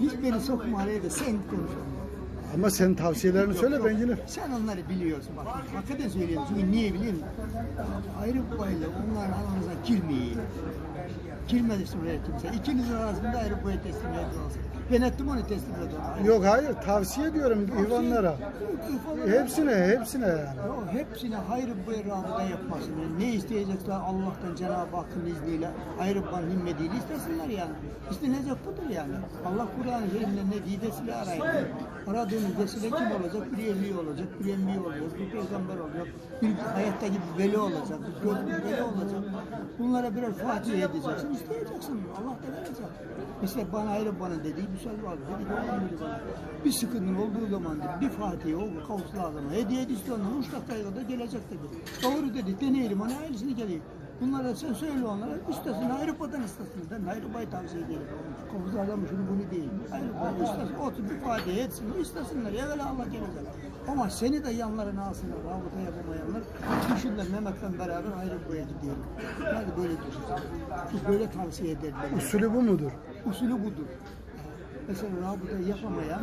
Hiç beni sokma araya da sen konuş. Ama sen tavsiyelerini söyle ben yine. Sen onları biliyorsun bak. Hakikaten söylüyorum. Çünkü niye mi? Ayrı bayla onların aranıza girmeyin. Girmedi sonra kimse. İkinizin arasında ayrı boya teslimiyet olsun. Ben ettim onu teslim ediyorum. Yok hayır tavsiye ediyorum İvanlara. Hepsine hepsine yani. Ya hepsine hayrı bu rabıta yapmasın. Yani ne isteyecekler Allah'tan Cenab-ı Hakk'ın izniyle hayrı ban himmetiyle istesinler yani. İstenecek budur yani. Allah Kur'an-ı Kerim'de ne didesiyle arayın. Aradığınız vesile kim olacak? Bir evli olacak, bir emmi olacak, bir peygamber olacak, bir hayattaki bir veli olacak, bir gözlü veli olacak. Bunlara birer fatih edeceksin, isteyeceksin. Allah da verecek. Mesela bana ayrı bana dediği bir söz vardı. Dedi bir sıkıntın olduğu zaman dedi, bir Fatih'e o kavuslu adama hediye et istiyorlar. Üç dakikaya kadar gelecek dedi. Doğru dedi. Deneyelim ona ailesini geliyor. Bunlara sen söyle onlara istesin Avrupa'dan istesin. Ben Avrupa'yı tavsiye ederim. Kavuzlu adam şunu bunu değil. İstesin. Otur bir Fatih'e etsin. istesinler. Evvela Allah gelecek. Ama seni de yanlarına alsınlar. Rabıta yapamayanlar. Düşünler Mehmet'le beraber Avrupa'ya gidiyorum. Hadi böyle düşünsün. Böyle tavsiye ederler. Usulü bu mudur? Usulü budur. Mesela rabıta yapamayan,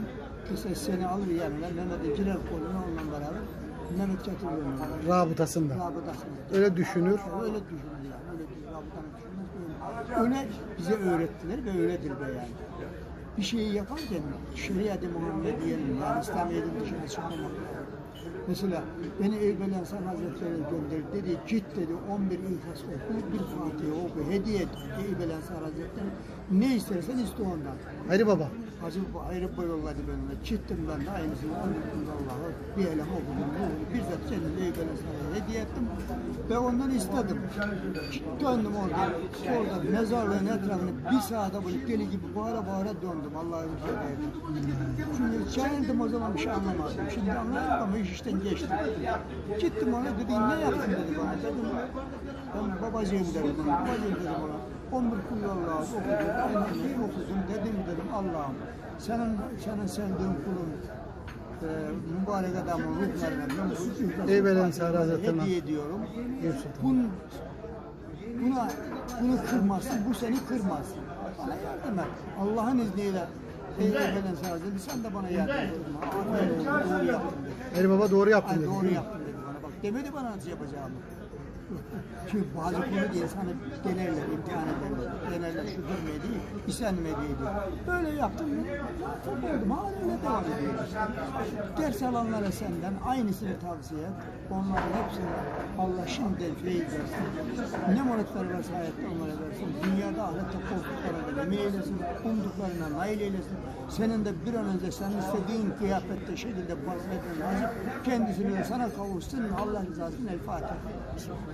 mesela seni alır yanına, Mehmet'e girer koluna onunla beraber, Mehmet getirir onu. Rabıtasında. Rabıtasını. Öyle düşünür. Öyle düşünür yani. Öyle değil. Rabıtanın düşünmez. Öyle. bize öğrettiler ve öyledir de yani. Bir şeyi yaparken şeriat-ı Muhammediye'nin yani İslamiyet'in dışına çıkmamak. Mesela beni Eybel Ensar Hazretleri gönderdi. Dedi git dedi 11 İhlas oku, bir Fatiha oku, hediye et Eybel Ensar Hazretleri. Ne istersen iste ondan. Hayri baba. Hacı bu ayrı boy yolladı benimle. Gittim ben de aynısını anlattım Allah'a. Bir elem okudum. Bir Eybel Ensar'a hediye ettim. Ve ondan istedim. Döndüm orada. Orada mezarlığın etrafını bir saate böyle deli gibi bağıra bağıra döndüm. Allah'ın izniyle. Şimdi çağırdım o zaman bir şey anlamadım. Şimdi anladım ama iş işten geçti. Gittim ona dedi ne yaptın dedi bana. Dedim ben babacığım dedim ona. Babacığım dedim ona. 11 kul Allah'ı okudum. Aynen okudum. Dedim dedim Allah'ım. Senin, senin sevdiğin kulun mübarek adamın ruhlarına ben bu ihlaslı Ey Belen Fatiha'yı Sara Hazretleri. hediye ediyorum. Bun, buna bunu kırmazsın, bu seni kırmaz. Bana yardım et. Allah'ın izniyle Ey Ebelen Hazretleri sen de bana yardım et. Aferin, doğru yaptın dedi. Hayri baba doğru yaptın dedi. doğru yaptın dedi bana. Bak demedi bana nasıl yapacağımı. Çünkü bazı konu diye insanı denerler, imtihan ederler. Denerler şu istenmeye değil. Böyle yaptım. Çok oldum. Hala devam ediyoruz. Ders alanlara senden aynısını tavsiye et. Onların hepsine Allah şimdiden feyiz versin. Ne muratları varsa hayatta onlara versin. Dünyada ahirette korktuklarına da eylesin. Umduklarına nail eylesin. Senin de bir an önce sen istediğin kıyafette şekilde vaziyetine nasip kendisini sana kavuşsun. Allah rızası için El Fatiha.